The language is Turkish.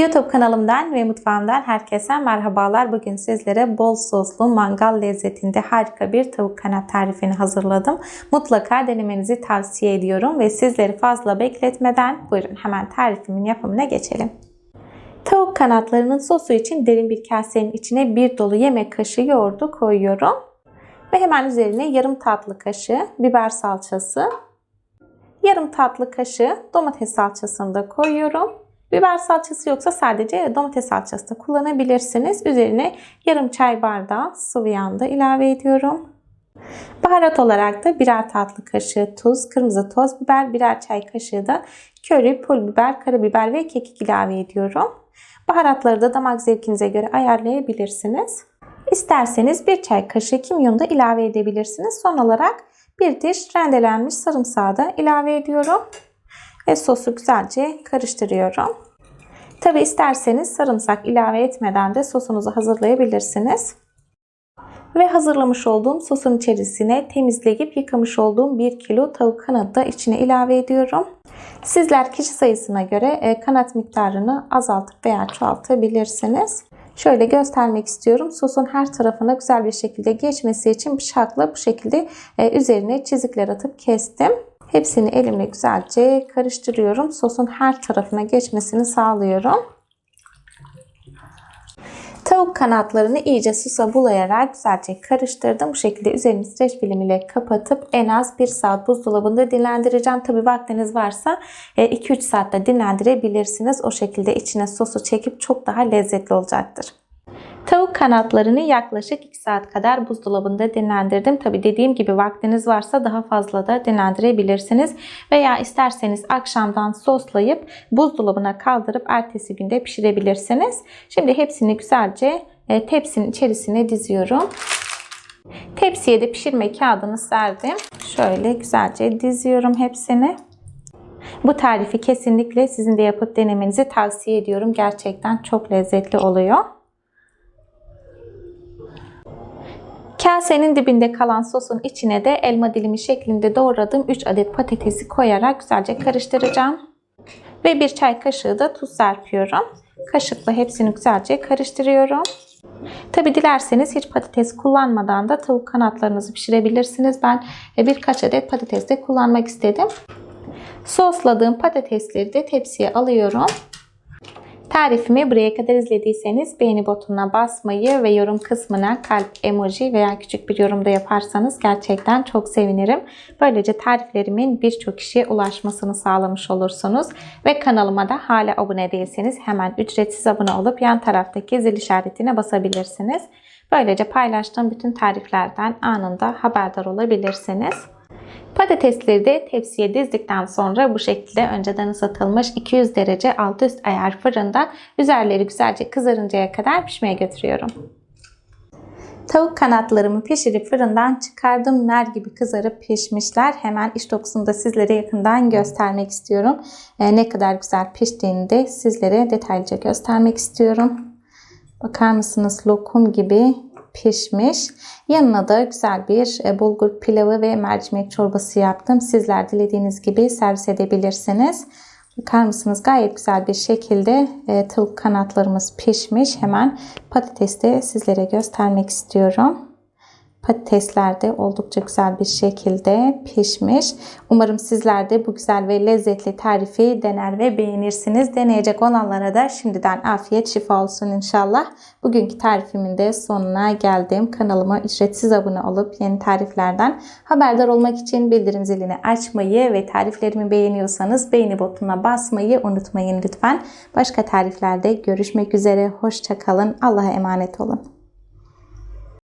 YouTube kanalımdan ve mutfağımdan herkese merhabalar. Bugün sizlere bol soslu mangal lezzetinde harika bir tavuk kanat tarifini hazırladım. Mutlaka denemenizi tavsiye ediyorum ve sizleri fazla bekletmeden buyurun hemen tarifimin yapımına geçelim. Tavuk kanatlarının sosu için derin bir kasenin içine bir dolu yemek kaşığı yoğurdu koyuyorum. Ve hemen üzerine yarım tatlı kaşığı biber salçası, yarım tatlı kaşığı domates salçasını da koyuyorum. Biber salçası yoksa sadece domates salçası da kullanabilirsiniz. Üzerine yarım çay bardağı sıvı yağ da ilave ediyorum. Baharat olarak da birer tatlı kaşığı tuz, kırmızı toz biber, birer çay kaşığı da köri, pul biber, karabiber ve kekik ilave ediyorum. Baharatları da damak zevkinize göre ayarlayabilirsiniz. İsterseniz bir çay kaşığı kimyon da ilave edebilirsiniz. Son olarak bir diş rendelenmiş sarımsağı da ilave ediyorum. Ve sosu güzelce karıştırıyorum. Tabi isterseniz sarımsak ilave etmeden de sosunuzu hazırlayabilirsiniz. Ve hazırlamış olduğum sosun içerisine temizleyip yıkamış olduğum 1 kilo tavuk kanadı da içine ilave ediyorum. Sizler kişi sayısına göre kanat miktarını azaltıp veya çoğaltabilirsiniz. Şöyle göstermek istiyorum. Sosun her tarafına güzel bir şekilde geçmesi için bıçakla bu şekilde üzerine çizikler atıp kestim. Hepsini elimle güzelce karıştırıyorum. Sosun her tarafına geçmesini sağlıyorum. Tavuk kanatlarını iyice susa bulayarak güzelce karıştırdım. Bu şekilde üzerini streç film ile kapatıp en az 1 saat buzdolabında dinlendireceğim. Tabi vaktiniz varsa 2-3 saatte dinlendirebilirsiniz. O şekilde içine sosu çekip çok daha lezzetli olacaktır. Tavuk kanatlarını yaklaşık 2 saat kadar buzdolabında dinlendirdim. Tabi dediğim gibi vaktiniz varsa daha fazla da dinlendirebilirsiniz. Veya isterseniz akşamdan soslayıp buzdolabına kaldırıp ertesi günde pişirebilirsiniz. Şimdi hepsini güzelce tepsinin içerisine diziyorum. Tepsiye de pişirme kağıdını serdim. Şöyle güzelce diziyorum hepsini. Bu tarifi kesinlikle sizin de yapıp denemenizi tavsiye ediyorum. Gerçekten çok lezzetli oluyor. Kasenin dibinde kalan sosun içine de elma dilimi şeklinde doğradığım 3 adet patatesi koyarak güzelce karıştıracağım. Ve bir çay kaşığı da tuz serpiyorum. Kaşıkla hepsini güzelce karıştırıyorum. Tabi dilerseniz hiç patates kullanmadan da tavuk kanatlarınızı pişirebilirsiniz. Ben birkaç adet patates de kullanmak istedim. Sosladığım patatesleri de tepsiye alıyorum. Tarifimi buraya kadar izlediyseniz beğeni butonuna basmayı ve yorum kısmına kalp emoji veya küçük bir yorum da yaparsanız gerçekten çok sevinirim. Böylece tariflerimin birçok kişiye ulaşmasını sağlamış olursunuz. Ve kanalıma da hala abone değilseniz hemen ücretsiz abone olup yan taraftaki zil işaretine basabilirsiniz. Böylece paylaştığım bütün tariflerden anında haberdar olabilirsiniz. Patatesleri de tepsiye dizdikten sonra bu şekilde önceden ısıtılmış 200 derece alt üst ayar fırında üzerleri güzelce kızarıncaya kadar pişmeye götürüyorum. Tavuk kanatlarımı pişirip fırından çıkardım. Ner gibi kızarıp pişmişler. Hemen iç dokusunu da sizlere yakından göstermek istiyorum. Ee, ne kadar güzel piştiğini de sizlere detaylıca göstermek istiyorum. Bakar mısınız lokum gibi pişmiş. Yanına da güzel bir e, bulgur pilavı ve mercimek çorbası yaptım. Sizler dilediğiniz gibi servis edebilirsiniz. Bakar mısınız gayet güzel bir şekilde e, tavuk kanatlarımız pişmiş. Hemen patatesi de sizlere göstermek istiyorum. Patatesler de oldukça güzel bir şekilde pişmiş. Umarım sizler de bu güzel ve lezzetli tarifi dener ve beğenirsiniz. Deneyecek olanlara da şimdiden afiyet şifa olsun inşallah. Bugünkü tarifimin de sonuna geldim. Kanalıma ücretsiz abone olup yeni tariflerden haberdar olmak için bildirim zilini açmayı ve tariflerimi beğeniyorsanız beğeni butonuna basmayı unutmayın lütfen. Başka tariflerde görüşmek üzere. Hoşçakalın. Allah'a emanet olun.